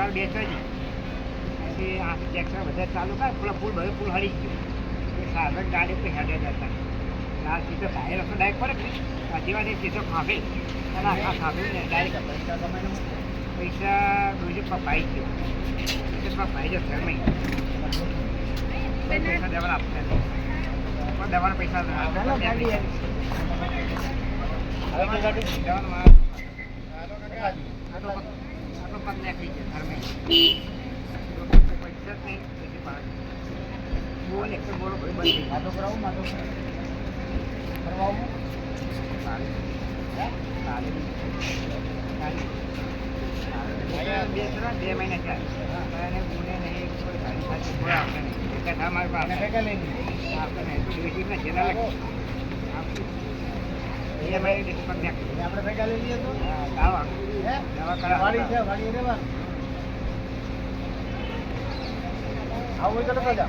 વાર નહીં પછી આ ટ્રેક્ટર બધા ચાલુ કરે પેલા પુલ બધું પુલ હળી ગયું. એ સાધન ગાડી પર હેડે જતા. લાલ સીધો ટાયર રસ્તો ડાયરેક્ટ પડે વાર એ સીધો ફાંફે. અને આખા ફાંફે ને ડાયરેક્ટ પૈસા રોજે પપાઈ ગયો એટલે પપાઈ ગયો ઘર નહીં પૈસા દેવાના આપતા પણ દેવાના પૈસા. દેવાના પગ- આટલો પગ નીકળી ઘરમાં. પૈસા જ નહીં, બોલ, એક તો બોલો ભાઈ બંધ થઈ ગયો. માધો કરાવું માધો કરવાવું સારું. સારું. સારું. સારું. બે ત્રણ, બે મહિના થયા. અને ગુને નહીં, કોઈ ગાડી સાથે કોઈ આપે નહીં. એક જ પાસે. અને ભેગા લઈ લીધી આપે નહીં. જેના લાગે. આપણે ભેગા લઈ લઈએ તો આવું. તો જાઓ